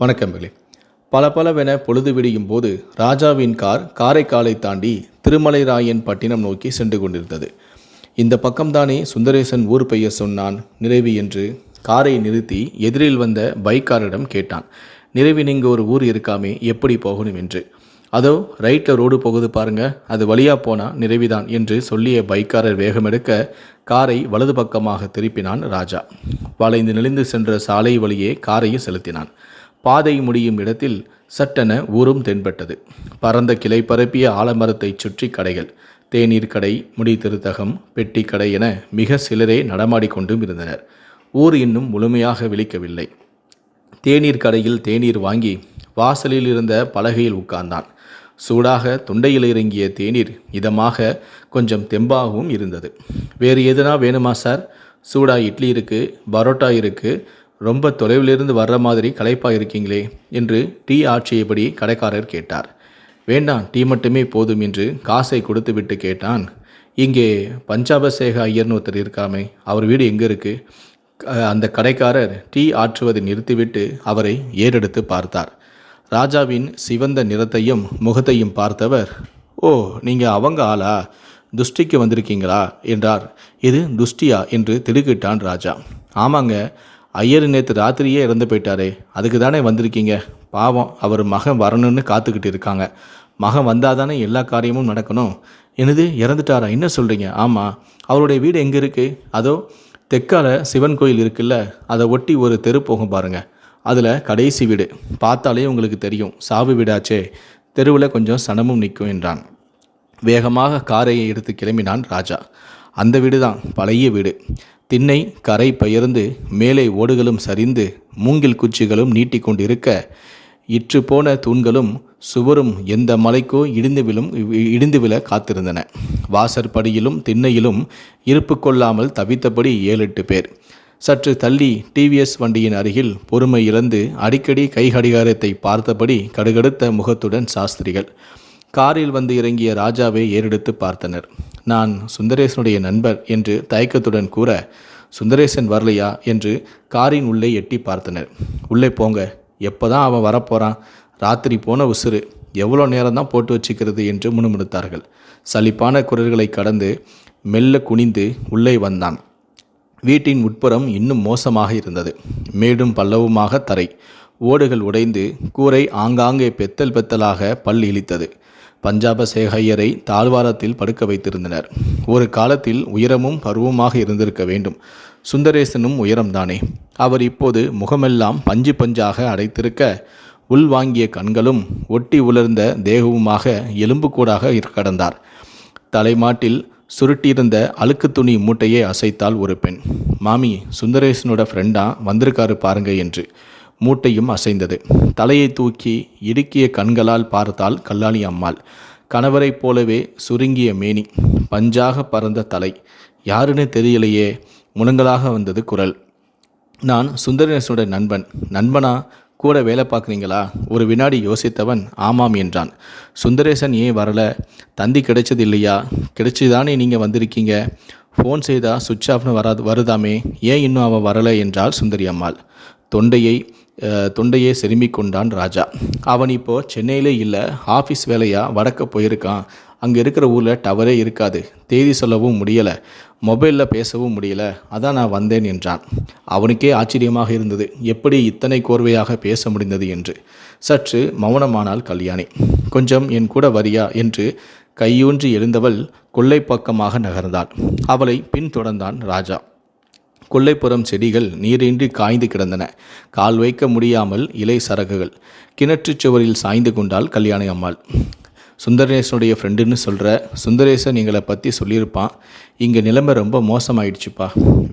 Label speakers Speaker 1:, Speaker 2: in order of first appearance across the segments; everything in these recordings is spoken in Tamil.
Speaker 1: வணக்கம்பளே பல பலவென பொழுது விடியும் போது ராஜாவின் கார் காரைக்காலை தாண்டி திருமலைராயன் பட்டினம் நோக்கி சென்று கொண்டிருந்தது. இந்த பக்கம்தானே சுந்தரேசன் ஊர் பெயர் சொன்னான் நிறைவி என்று காரை நிறுத்தி எதிரில் வந்த பைக்காரிடம் கேட்டான். நிறைவி நீங்கள் ஒரு ஊர் இருக்காமே எப்படி போகணும் என்று. அதோ ரைட்டில் ரோடு போகுது பாருங்க அது வழியாக போனால் நிறைவிதான் என்று சொல்லிய பைக்காரர் வேகமெடுக்க காரை வலது பக்கமாக திருப்பினான் ராஜா. வளைந்து நெளிந்து சென்ற சாலை வழியே காரையும் செலுத்தினான். பாதை முடியும் இடத்தில் சட்டென ஊரும் தென்பட்டது. பரந்த கிளை பரப்பிய ஆலமரத்தைச் சுற்றி கடைகள் தேநீர் கடை முடி திருத்தகம் பெட்டி கடை என மிக சிலரே நடமாடிக்கொண்டும் இருந்தனர். ஊர் இன்னும் முழுமையாக விழிக்கவில்லை. தேநீர் கடையில் தேநீர் வாங்கி வாசலில் இருந்த பலகையில் உட்கார்ந்தான். சூடாக தொண்டையில் இறங்கிய தேநீர் இதமாக கொஞ்சம் தெம்பாகவும் இருந்தது. வேறு எதுனா வேணுமா சார்? சூடா இட்லி இருக்குது பரோட்டா இருக்குது ரொம்ப தொலைவிலிருந்து வர்ற மாதிரி களைப்பாக இருக்கீங்களே என்று டீ ஆட்சியபடி கடைக்காரர் கேட்டார். வேண்டாம் டீ மட்டுமே போதும் என்று காசை கொடுத்துவிட்டு கேட்டான். இங்கே பஞ்சாபசேக ஐயர்னு ஒருத்தர் இருக்காமே அவர் வீடு எங்கே இருக்குது அந்த கடைக்காரர் டீ ஆற்றுவதை நிறுத்திவிட்டு அவரை ஏறெடுத்து பார்த்தார். ராஜாவின் சிவந்த நிறத்தையும் முகத்தையும் பார்த்தவர் ஓ நீங்கள் அவங்க ஆளா? துஷ்டிக்கு வந்திருக்கீங்களா? என்றார். இது துஷ்டியா? என்று திடுக்கிட்டான் ராஜா. ஆமாங்க ஐயர் நேற்று ராத்திரியே இறந்து போயிட்டாரே. அதுக்கு தானே வந்திருக்கீங்க? பாவம் அவர் மகன் வரணும்னு காத்துக்கிட்டு இருக்காங்க. மகன் வந்தால் தானே எல்லா காரியமும் நடக்கணும். எனது இறந்துட்டாரா? என்ன சொல்கிறீங்க ஆமாம் அவருடைய வீடு எங்கே இருக்குது அதோ தெற்கால சிவன் கோயில் இருக்குல்ல அதை ஒட்டி ஒரு தெரு போகும் பாருங்கள் அதில் கடைசி வீடு. பார்த்தாலே உங்களுக்கு தெரியும். சாவு வீடாச்சே. தெருவில் கொஞ்சம் சனமும் நிற்கும் என்றான். வேகமாக காரையை எடுத்து கிளம்பினான் ராஜா. அந்த வீடு தான் பழைய வீடு. திண்ணை கரை பெயர்ந்து மேலே ஓடுகளும் சரிந்து மூங்கில் குச்சிகளும் நீட்டிக்கொண்டிருக்க இற்று போன தூண்களும் சுவரும் எந்த மலைக்கோ இடிந்து விழும் இடிந்து விழ காத்திருந்தன. வாசற்படியிலும் திண்ணையிலும் இருப்பு கொள்ளாமல் தவித்தபடி ஏழு எட்டு பேர். சற்று தள்ளி டிவிஎஸ் வண்டியின் அருகில் பொறுமை இழந்து அடிக்கடி கை கடிகாரத்தை பார்த்தபடி கடுகடுத்த முகத்துடன் சாஸ்திரிகள். காரில் வந்து இறங்கிய ராஜாவை ஏறெடுத்து பார்த்தனர். நான் சுந்தரேசனுடைய நண்பர் என்று தயக்கத்துடன் கூற சுந்தரேசன் வரலையா? என்று காரின் உள்ளே எட்டி பார்த்தனர். உள்ளே போங்க. எப்போதான் அவன் வரப்போகிறான் ராத்திரி போன உசுறு. எவ்வளோ நேரம் தான் போட்டு வச்சுக்கிறது? என்று முணுமுணுத்தார்கள். சலிப்பான குரல்களை கடந்து மெல்ல குனிந்து உள்ளே வந்தான். வீட்டின் உட்புறம் இன்னும் மோசமாக இருந்தது. மேடும் பல்லவுமாக தரை. ஓடுகள் உடைந்து கூரை ஆங்காங்கே பெத்தல் பெத்தலாக பல் இழித்தது. பஞ்சாப சேகையரை தாழ்வாரத்தில் படுக்க வைத்திருந்தனர். ஒரு காலத்தில் உயரமும் பருவமாக இருந்திருக்க வேண்டும். சுந்தரேசனும் உயரம்தானே. அவர் இப்போது முகமெல்லாம் பஞ்சு பஞ்சாக அடைத்திருக்க உள்வாங்கிய கண்களும் ஒட்டி உலர்ந்த தேகவுமாக எலும்புக்கூடாக கடந்தார். தலைமாட்டில் சுருட்டியிருந்த அழுக்கு துணி மூட்டையை அசைத்தால் ஒரு பெண். மாமி சுந்தரேசனோட ஃப்ரெண்டா வந்திருக்காரு பாருங்க என்று. மூட்டையும் அசைந்தது. தலையை தூக்கி இடுக்கிய கண்களால் பார்த்தால் கல்லாணி அம்மாள். கணவரைப் போலவே சுருங்கிய மேனி. பஞ்சாக பறந்த தலை. யாருன்னு தெரியலையே. முனங்களாக வந்தது குரல். நான் சுந்தரேசனுடைய நண்பன். நண்பனா? கூட வேலை பார்க்குறீங்களா? ஒரு வினாடி யோசித்தவன் ஆமாம் என்றான். சுந்தரேசன் ஏன் வரல? தந்தி கிடைச்சது இல்லையா? கிடைச்சிதானே நீங்கள் வந்திருக்கீங்க? ஃபோன் செய்தால் சுவிட்ச் ஆஃப்னு வராது வருதாமே? ஏன் இன்னும் அவன் வரலை என்றாள் சுந்தரி அம்மாள். தொண்டையை தொண்டையே செருமிக் கொண்டான் ராஜா. அவன் இப்போது சென்னையிலே இல்லை ஆஃபீஸ் வேலையாக வடக்க போயிருக்கான். அங்கே இருக்கிற ஊரில் டவரே இருக்காது. தேதி சொல்லவும் முடியலை. மொபைலில் பேசவும் முடியல. அதான் நான் வந்தேன் என்றான். அவனுக்கே ஆச்சரியமாக இருந்தது. எப்படி இத்தனை கோர்வையாக பேச முடிந்தது என்று. சற்று மௌனமானாள் கல்யாணி. கொஞ்சம் என் கூட வரியா என்று கையூன்றி எழுந்தவள் கொள்ளை பக்கமாக நகர்ந்தாள். அவளை பின்தொடர்ந்தான் ராஜா. கொல்லைப்புறம் செடிகள் நீரின்றி காய்ந்து கிடந்தன. கால் வைக்க முடியாமல் இலை சரகுகள். கிணற்றுச் சுவரில் சாய்ந்து கொண்டால் கல்யாணி அம்மாள். சுந்தரேசனுடைய ஃப்ரெண்டுன்னு சொல்கிற சுந்தரேசன் எங்களை பற்றி சொல்லியிருப்பான். இங்கே நிலைமை ரொம்ப மோசமாயிடுச்சுப்பா.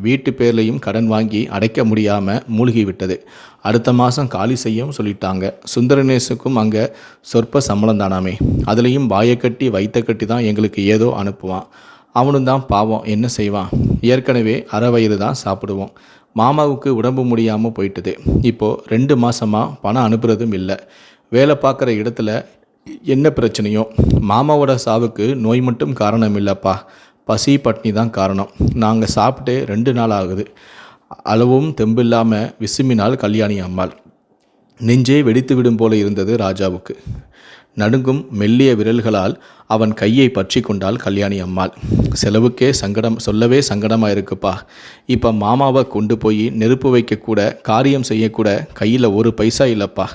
Speaker 1: வீட்டு பேர்லையும் கடன் வாங்கி அடைக்க முடியாமல் மூழ்கி விட்டது. அடுத்த மாதம் காலி செய்யவும் சொல்லிட்டாங்க. சுந்தரநேசுக்கும் அங்கே சொற்ப சம்பளம் தானாமே. அதுலேயும் வாயை கட்டி வைத்த கட்டி தான் எங்களுக்கு ஏதோ அனுப்புவான். அவனும் தான் பாவம். என்ன செய்வான் ஏற்கனவே அரை வயிறு தான் சாப்பிடுவோம். மாமாவுக்கு உடம்பு முடியாமல் போயிட்டுது. இப்போது ரெண்டு மாதமாக பணம் அனுப்புகிறதும் இல்லை. வேலை பார்க்குற இடத்துல என்ன பிரச்சனையோ? மாமாவோட சாவுக்கு நோய் மட்டும் காரணம் இல்லைப்பா. பசி பட்னி தான் காரணம். நாங்கள் சாப்பிட்டு ரெண்டு நாள் ஆகுது. அளவும் தெம்பில்லாமல் விசுமினால் கல்யாணி அம்மாள். நெஞ்சே வெடித்து விடும் போல இருந்தது ராஜாவுக்கு. நடுங்கும் மெல்லிய விரல்களால் அவன் கையை பற்றி கொண்டாள் கல்யாணி அம்மாள். செலவுக்கே சங்கடம் சொல்லவே சங்கடமாக இருக்குப்பா இப்போ மாமாவை கொண்டு போய் நெருப்பு வைக்கக்கூட காரியம் செய்யக்கூட கையில் ஒரு பைசா இல்லைப்பா.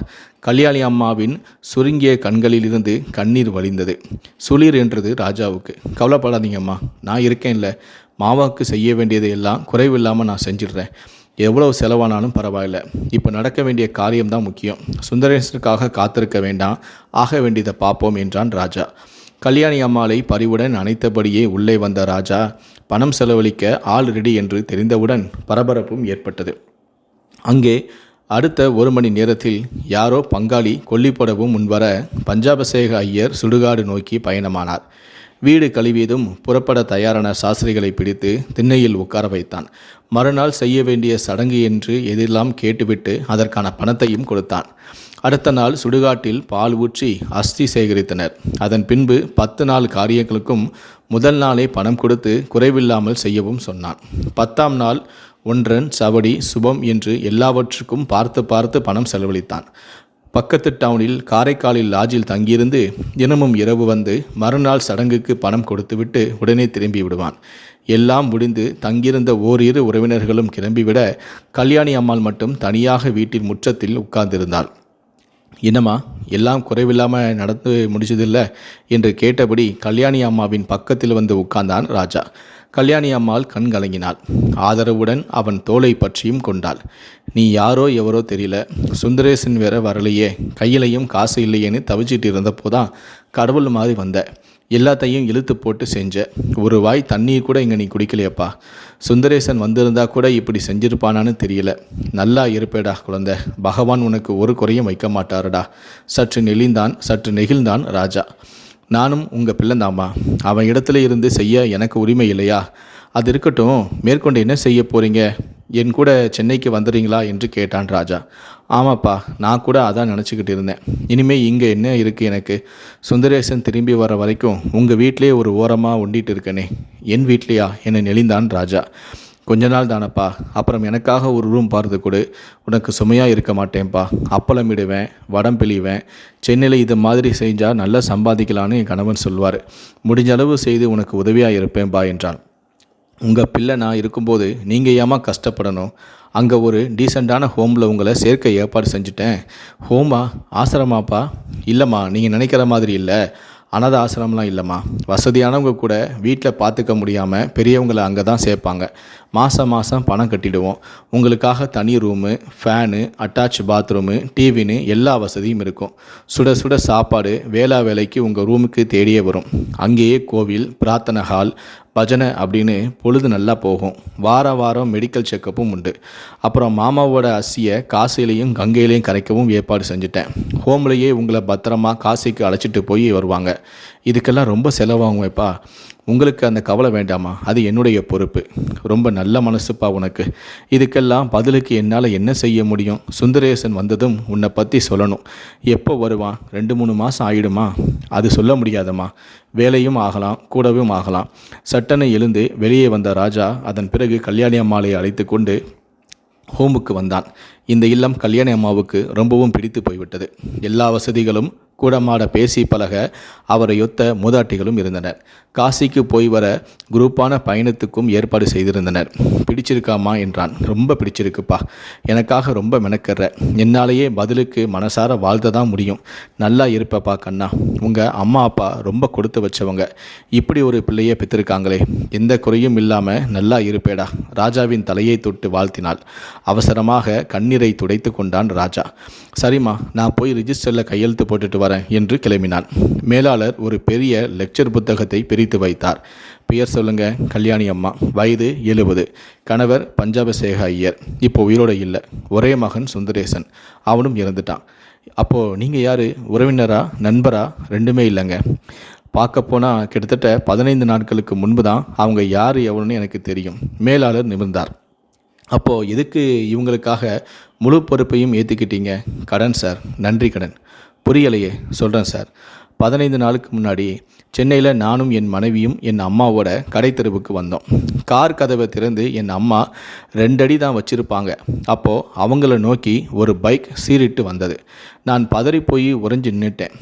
Speaker 1: கல்யாணி அம்மாவின் சுருங்கிய கண்களிலிருந்து கண்ணீர் வழிந்தது. சுளிர் என்றது ராஜாவுக்கு. கவலைப்படாதீங்கம்மா நான் இருக்கேன் இல்லை மாமாவுக்கு செய்ய வேண்டியது எல்லாம் குறைவில்லாமல் நான் செஞ்சிடுறேன். எவ்வளவு செலவானாலும் பரவாயில்ல. இப்போ நடக்க வேண்டிய காரியம்தான் முக்கியம். சுந்தரேசனுக்காக காத்திருக்க வேண்டாம். ஆக வேண்டியதை பார்ப்போம் என்றான் ராஜா. கல்யாணி அம்மாளை பரிவுடன் அனைத்தபடியே உள்ளே வந்த ராஜா பணம் செலவழிக்க ஆள் ரெடி என்று தெரிந்தவுடன் பரபரப்பும் ஏற்பட்டது. அங்கே அடுத்த ஒரு மணி நேரத்தில் யாரோ பங்காளி கொல்லிப்படவும் முன்வர பஞ்சாபசேக ஐயர் சுடுகாடு நோக்கி பயணமானார். வீடு கழுவியதும் புறப்பட தயாரான சாஸ்திரிகளை பிடித்து திண்ணையில் உட்கார வைத்தான். மறுநாள் செய்ய வேண்டிய சடங்கு என்று எதெல்லாம் கேட்டுவிட்டு அதற்கான பணத்தையும் கொடுத்தான். அடுத்த நாள் சுடுகாட்டில் பால் ஊற்றி அஸ்தி சேகரித்தனர். அதன் பின்பு பத்து நாள் காரியங்களுக்கும் முதல் நாளே பணம் கொடுத்து குறைவில்லாமல் செய்யவும் சொன்னான். பத்தாம் நாள் ஒன்றன் சவடி சுபம் என்று எல்லாவற்றுக்கும் பார்த்து பார்த்து பணம் செலவழித்தான். பக்கத்து டவுனில் காரைக்காலில் லாஜில் தங்கியிருந்து தினமும் இரவு வந்து மறுநாள் சடங்குக்கு பணம் கொடுத்துவிட்டு உடனே திரும்பி விடுவான். எல்லாம் முடிந்து தங்கியிருந்த ஓரிரு உறவினர்களும் கிளம்பிவிட கல்யாணி அம்மாள் மட்டும் தனியாக வீட்டின் முற்றத்தில் உட்கார்ந்திருந்தாள். என்னம்மா எல்லாம் குறைவில்லாமல் நடந்து முடிச்சதில்லை என்று கேட்டபடி கல்யாணி அம்மாவின் பக்கத்தில் வந்து உட்கார்ந்தான் ராஜா. கல்யாணி அம்மாள் கண் கலங்கினாள். ஆதரவுடன் அவன் தோலை பற்றியும் கொண்டாள். நீ யாரோ எவரோ தெரியல. சுந்தரேசன் வேற வரலையே. கையிலையும் காசு இல்லையேன்னு தவிச்சிட்டு இருந்தப்போதான் கடவுள் மாதிரி வந்த. எல்லாத்தையும் இழுத்து போட்டு செஞ்ச. ஒரு வாய் தண்ணீர் கூட இங்கே நீ குடிக்கலையப்பா. சுந்தரேசன் வந்திருந்தா கூட இப்படி செஞ்சிருப்பானான்னு தெரியல. நல்லா இருப்பேடா குழந்தை. பகவான் உனக்கு ஒரு குறையும் வைக்க மாட்டாரடா. சற்று நெளிந்தான் சற்று நெகிழ்ந்தான் ராஜா. நானும் உங்கள் பிள்ளைந்தாம்மா. அவன் இடத்துல இருந்து செய்ய எனக்கு உரிமை இல்லையா? அது இருக்கட்டும் மேற்கொண்டு என்ன செய்ய போகிறீங்க என் கூட சென்னைக்கு வந்துடுறீங்களா என்று கேட்டான் ராஜா. ஆமாப்பா நான் கூட அதான் நினச்சிக்கிட்டு இருந்தேன். இனிமேல் இங்கே என்ன இருக்குது எனக்கு? சுந்தரேசன் திரும்பி வர வரைக்கும் உங்கள் வீட்டிலே ஒரு ஓரமாக ஒண்டிட்டு இருக்கனே. என் வீட்லையா என்னை நெளிந்தான் ராஜா. கொஞ்ச நாள் தானப்பா. அப்புறம் எனக்காக ஒரு ரூம் பார்த்து கொடு. உனக்கு சுமையாக இருக்க மாட்டேன்ப்பா. அப்பளம் இடுவேன் வடம் பிழிவேன். சென்னையில் இது மாதிரி செஞ்சால் நல்லா சம்பாதிக்கலான்னு என் கணவன் சொல்வார் முடிஞ்ச அளவு செய்து உனக்கு உதவியாக இருப்பேன்பா என்றான். உங்கள் பிள்ளை நான் இருக்கும்போது நீங்கள் ஏமா கஷ்டப்படணும்? அங்கே ஒரு டீசெண்டான ஹோமில் உங்களை சேர்க்க ஏற்பாடு செஞ்சுட்டேன். ஹோமா ஆசிரமாப்பா? இல்லைம்மா நீங்கள் நினைக்கிற மாதிரி இல்லை. அனாத ஆசிரமம்லாம் இல்லைம்மா. வசதியானவங்க கூட வீட்டில் பார்த்துக்க முடியாமல் பெரியவங்களை அங்கே தான் சேர்ப்பாங்க. மாதம் மாதம் பணம் கட்டிடுவோம். உங்களுக்காக தனி ரூமு ஃபேனு அட்டாச் பாத்ரூமு டிவின்னு எல்லா வசதியும் இருக்கும். சுட சுட சாப்பாடு வேளா வேலைக்கு உங்கள் ரூமுக்கு தேடியே வரும். அங்கேயே கோவில் பிரார்த்தனை ஹால் பஜனை அப்படின்னு பொழுது நல்லா போகும். வார வாரம் மெடிக்கல் செக்கப்பும் உண்டு. அப்புறம் மாமாவோட அசியை காசிலையும் கங்கையிலையும் கரைக்கவும் ஏற்பாடு செஞ்சுட்டேன். ஹோம்லேயே உங்களை பத்திரமா காசிக்கு அழைச்சிட்டு போய் வருவாங்க. இதுக்கெல்லாம் ரொம்ப செலவாகுமேப்பா. உங்களுக்கு அந்த கவலை வேண்டாமா? அது என்னுடைய பொறுப்பு. ரொம்ப நல்ல மனசுப்பா உனக்கு. இதுக்கெல்லாம் பதிலுக்கு என்னால் என்ன செய்ய முடியும்? சுந்தரேசன் வந்ததும் உன்னை பற்றி சொல்லணும். எப்போ வருவான்? ரெண்டு மூணு மாதம் ஆயிடுமா? அது சொல்ல முடியாதம்மா. வேலையும் ஆகலாம் கூடவும் ஆகலாம். சட்டனை எழுந்து வெளியே வந்த ராஜா அதன் பிறகு கல்யாணி அம்மாளை அழைத்து கொண்டு ஹோமுக்கு வந்தான். இந்த இல்லம் கல்யாணி அம்மாவுக்கு ரொம்பவும் பிடித்து போய்விட்டது. எல்லா வசதிகளும் கூடமாட பேசி பழக அவரை ஒத்த மூதாட்டிகளும் இருந்தனர். காசிக்கு போய் வர குரூப்பான பயணத்துக்கும் ஏற்பாடு செய்திருந்தனர். பிடிச்சிருக்காமா? என்றான். ரொம்ப பிடிச்சிருக்குப்பா. எனக்காக ரொம்ப மெனக்கற என்னாலேயே பதிலுக்கு மனசார வாழ்த்த தான் முடியும். நல்லா இருப்பப்பா கண்ணா. உங்கள் அம்மா அப்பா ரொம்ப கொடுத்து வச்சவங்க. இப்படி ஒரு பிள்ளையை பெற்றிருக்காங்களே. எந்த குறையும் இல்லாமல் நல்லா இருப்பேடா. ராஜாவின் தலையை தொட்டு வாழ்த்தினாள். அவசரமாக கண்ணீரை துடைத்து கொண்டான் ராஜா. சரிம்மா நான் போய் ரிஜிஸ்டரில் கையெழுத்து போட்டுட்டு வரேன் என்று கிளம்பினான். மேலாளர் ஒரு பெரிய லெக்சர் புத்தகத்தை பிரித்து வைத்தார். பெயர் சொல்லுங்க கல்யாணி அம்மா. வயது எழுபது. கணவர் பஞ்சாபசேக ஐயர். இப்போ உயிரோட இல்லை. ஒரே மகன் சுந்தரேசன். அவனும் இறந்துட்டான். அப்போது நீங்கள் யார்? உறவினரா? நண்பரா? ரெண்டுமே இல்லைங்க. பார்க்க போனால் கிட்டத்தட்ட பதினைந்து நாட்களுக்கு முன்பு தான் அவங்க யார் எவ்வளோன்னு எனக்கு தெரியும். மேலாளர் நிமிர்ந்தார். அப்போது எதுக்கு இவங்களுக்காக முழு பொறுப்பையும் ஏற்றுக்கிட்டீங்க கடன் சார். நன்றி கடன். புரியலையே சொல்கிறேன் சார். பதினைந்து நாளுக்கு முன்னாடி சென்னையில் நானும் என் மனைவியும் என் அம்மாவோட கடை தெருவுக்கு வந்தோம். கார் கதவை திறந்து என் அம்மா ரெண்டடி தான் வச்சுருப்பாங்க. அப்போது அவங்கள நோக்கி ஒரு பைக் சீறிட்டு வந்தது. நான் பதறி போய் உறைஞ்சு நின்றுட்டேன்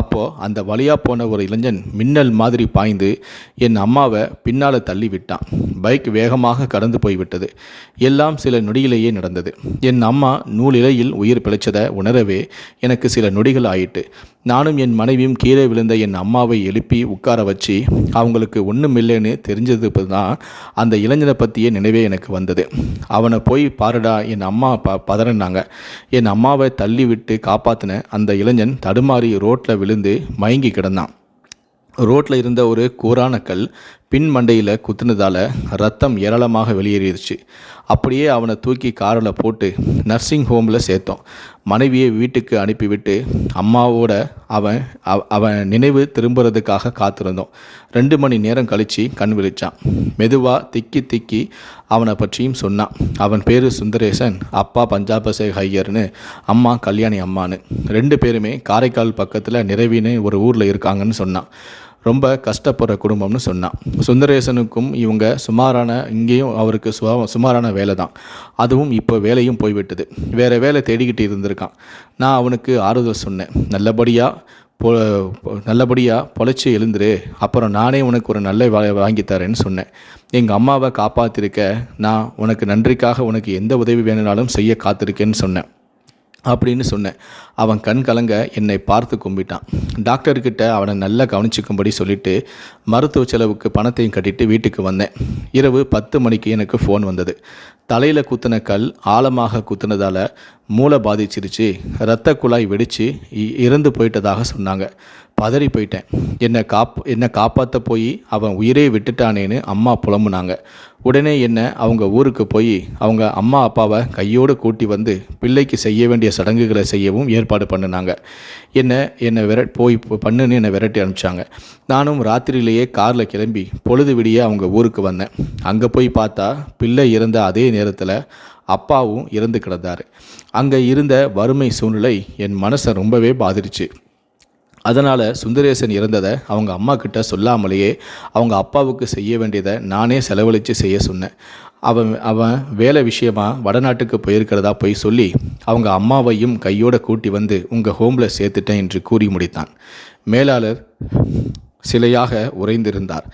Speaker 1: அப்போது அந்த வழியாக போன ஒரு இளைஞன் மின்னல் மாதிரி பாய்ந்து என் அம்மாவை பின்னால் தள்ளி விட்டான். பைக் வேகமாக கடந்து போய்விட்டது. எல்லாம் சில நொடியிலேயே நடந்தது. என் அம்மா நூலிலையில் உயிர் பிழைச்சதை உணரவே எனக்கு சில நொடிகள் ஆயிட்டு. நானும் என் மனைவியும் கீழே விழுந்த என் அம்மாவை எழுப்பி உட்கார வச்சு அவங்களுக்கு ஒன்றும் இல்லைன்னு தெரிஞ்சது தான் அந்த இளைஞனை பற்றிய நினைவே எனக்கு வந்தது. அவனை போய் பாருடா என் அம்மா ப பதறினாங்க என் அம்மாவை தள்ளி விட்டு காப்பாற்றின அந்த இளைஞன் தடுமாறி ரோட்டில் விழுந்து மயங்கி கிடந்தான். ரோட்டில் இருந்த ஒரு கூரான கல் பின் மண்டையில் குத்துனதால் ரத்தம் ஏராளமாக வெளியேறிடுச்சு. அப்படியே அவனை தூக்கி காரில் போட்டு நர்சிங் ஹோமில் சேர்த்தோம். மனைவியை வீட்டுக்கு அனுப்பிவிட்டு அம்மாவோட அவன் அவ- அவன் நினைவு திரும்புறதுக்காக காத்திருந்தோம். ரெண்டு மணி நேரம் கழித்து கண் விழிச்சான். மெதுவாக திக்கி திக்கி அவனை பற்றியும் சொன்னான். அவன் பேர் சுந்தரேசன் அப்பா பஞ்சாபசேக் ஐயர்னு அம்மா கல்யாணி அம்மானு ரெண்டு பேருமே காரைக்கால் பக்கத்தில் நிறைவின்னு ஒரு ஊரில் இருக்காங்கன்னு சொன்னான். ரொம்ப கஷ்டப்படுற குடும்பம்னு சொன்னான். சுந்தரேசனுக்கும் இவங்க சுமாரான இங்கேயும் அவருக்கு சுமாரான வேலை தான் அதுவும் இப்போ வேலையும் போய்விட்டது. வேறு வேலை தேடிக்கிட்டு இருந்திருக்கான். நான் அவனுக்கு ஆறுதல் சொன்னேன். நல்லபடியாக பொ நல்லபடியாக பொழைச்சி எழுந்துரு. அப்புறம் நானே உனக்கு ஒரு நல்ல வா வாங்கித்தரேன்னு சொன்னேன். எங்கள் அம்மாவை காப்பாற்றிருக்க நான் உனக்கு நன்றிக்காக உனக்கு எந்த உதவி வேணும்னாலும் செய்ய காத்திருக்கேன்னு சொன்னேன். அப்படின்னு சொன்னேன். அவன் கண் கலங்க என்னை பார்த்து கும்பிட்டான். டாக்டர்கிட்ட அவனை நல்லா கவனிச்சுக்கும்படி சொல்லிட்டு மருத்துவ செலவுக்கு பணத்தையும் கட்டிட்டு வீட்டுக்கு வந்தேன். இரவு பத்து மணிக்கு எனக்கு ஃபோன் வந்தது. தலையில் குத்தின கல் ஆழமாக குத்துனதால் மூளை பாதிச்சிருச்சு. இரத்த குழாய் வெடித்து இறந்து போயிட்டதாக சொன்னாங்க. பதறி போயிட்டேன். என்னை காப் என்னை காப்பாற்ற போய் அவன் உயிரே விட்டுட்டானேன்னு அம்மா புலம்புனாங்க. உடனே என்ன அவங்க ஊருக்கு போய் அவங்க அம்மா அப்பாவை கையோடு கூட்டி வந்து பிள்ளைக்கு செய்ய வேண்டிய சடங்குகளை செய்யவும் ஏற்பாடு பண்ணினாங்க. என்னை என்னை விர போய் பண்ணுன்னு என்னை விரட்டி அனுப்பிச்சாங்க. நானும் ராத்திரியிலேயே காரில் கிளம்பி பொழுது விடிய அவங்க ஊருக்கு வந்தேன். அங்கே போய் பார்த்தா பிள்ளை இறந்த அதே நேரத்தில் அப்பாவும் இறந்து கிடந்தார். அங்கே இருந்த வறுமை சூழ்நிலை என் மனசை ரொம்பவே பாதிருச்சு. அதனால் சுந்தரேசன் இறந்ததை அவங்க அம்மா கிட்ட சொல்லாமலேயே அவங்க அப்பாவுக்கு செய்ய வேண்டியதை நானே செலவழித்து செய்ய சொன்னேன். அவன் அவன் வேலை விஷயமா வடநாட்டுக்கு போயிருக்கிறதா போய் சொல்லி அவங்க அம்மாவையும் கையோட கூட்டி வந்து உங்கள் ஹோமில் சேர்த்துட்டேன் என்று கூறி முடித்தான். மேலாளர் சிலையாக உறைந்திருந்தார்.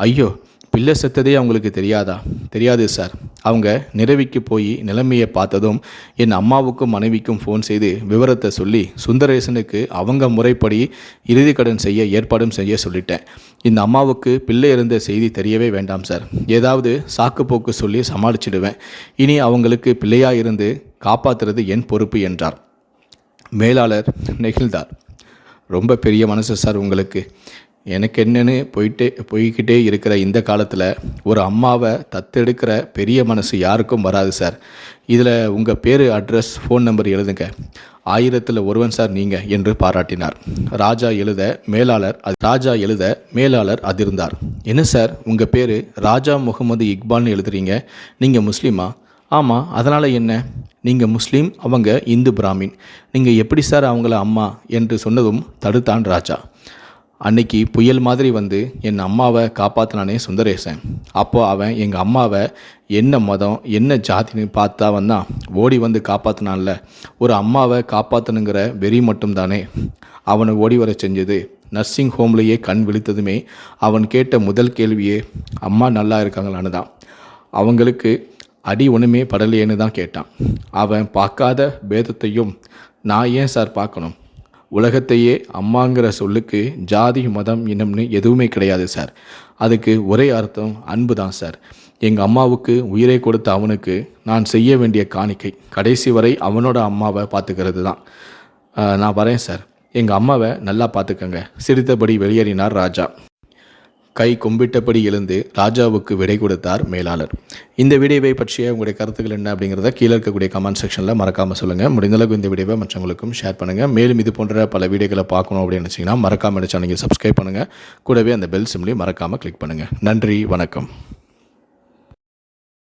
Speaker 1: ஐயோ பிள்ளை செத்ததே அவங்களுக்கு தெரியாதா? தெரியாது சார் அவங்க நிறவிக்கு போய் நிலைமையை பார்த்ததும் என் அம்மாவுக்கும் மனைவிக்கும் ஃபோன் செய்து விவரத்தை சொல்லி சுந்தரேசனுக்கு அவங்க முறைப்படி இறுதி கடன் செய்ய ஏற்பாடும் செய்ய சொல்லிட்டேன். இந்த அம்மாவுக்கு பிள்ளை இருந்த செய்தி தெரியவே வேண்டாம் சார் ஏதாவது சாக்கு போக்கு சொல்லி சமாளிச்சிடுவேன். இனி அவங்களுக்கு பிள்ளையாக இருந்து காப்பாற்றுறது என் பொறுப்பு என்றார். மேலாளர் நெகிழ்ந்தார். ரொம்ப பெரிய மனசு சார் உங்களுக்கு. எனக்கு என்னன்னு போயிட்டே போய்கிட்டே இருக்கிற இந்த காலத்தில் ஒரு அம்மாவை தத்தெடுக்கிற பெரிய மனசு யாருக்கும் வராது சார். இதில் உங்கள் பேர் அட்ரஸ் ஃபோன் நம்பர் எழுதுங்க. ஆயிரத்தில் ஒருவன் சார் நீங்கள் என்று பாராட்டினார். ராஜா எழுத மேலாளர் ராஜா எழுத மேலாளர் அதிர்ந்தார். என்ன சார் உங்கள் பேர்? ராஜா முகமது இக்பால்னு எழுதுறீங்க. நீங்கள் முஸ்லீமா? ஆமாம் அதனால் என்ன? நீங்கள் முஸ்லீம் அவங்க இந்து பிராமின். நீங்கள் எப்படி சார் அவங்கள அம்மா என்று சொன்னதும் தடுத்தான் ராஜா. அன்னைக்கு புயல் மாதிரி வந்து என் அம்மாவை காப்பாற்றினானே சுந்தரேசன். அப்போ அவன் எங்கள் அம்மாவை என்ன மதம் என்ன ஜாதின்னு பார்த்தா வந்தான் ஓடி வந்து காப்பாற்றினான்ல ஒரு அம்மாவை காப்பாற்றணுங்கிற வெறி மட்டும்தானே. அவனை ஓடி வர செஞ்சது. நர்சிங் ஹோம்லேயே கண் விழித்ததுமே அவன் கேட்ட முதல் கேள்வியே அம்மா நல்லா இருக்காங்களான்னு தான். அவங்களுக்கு அடி ஒன்றுமே படலையேன்னு தான் கேட்டான். அவன் பார்க்காத பேதத்தையும் நான் ஏன் சார் பார்க்கணும்? உலகத்தையே அம்மாங்கிற சொல்லுக்கு ஜாதி மதம் இனம்னு எதுவுமே கிடையாது சார். அதுக்கு ஒரே அர்த்தம் அன்பு தான் சார். எங்கள் அம்மாவுக்கு உயிரை கொடுத்த அவனுக்கு நான் செய்ய வேண்டிய காணிக்கை. கடைசி வரை அவனோட அம்மாவை பார்த்துக்கிறது தான் நான் வரேன் சார். எங்கள் அம்மாவை நல்லா பார்த்துக்கங்க. சிரித்தபடி வெளியேறினார் ராஜா. கை கும்பிட்டபடி எழுந்து ராஜாவுக்கு விடை கொடுத்தார் மேலாளர். இந்த வீடியோவை பற்றிய உங்களுடைய கருத்துக்கள் என்ன அப்படிங்கிறத கீழே இருக்கக்கூடிய கமெண்ட் செக்ஷனில் மறக்காமல் சொல்லுங்கள் முடிந்தளவுக்கு இந்த வீடியோவை மற்றவங்களுக்கும் ஷேர் பண்ணுங்கள் மேலும் இது போன்ற பல வீடியோக்களை பார்க்கணும் அப்படின்னு நினச்சிங்கன்னா மறக்காமல் சேனலுக்கு சப்ஸ்கிரைப் பண்ணுங்கள் கூடவே அந்த பெல் சிம்லையும் மறக்காமல் கிளிக் பண்ணுங்கள் நன்றி வணக்கம்.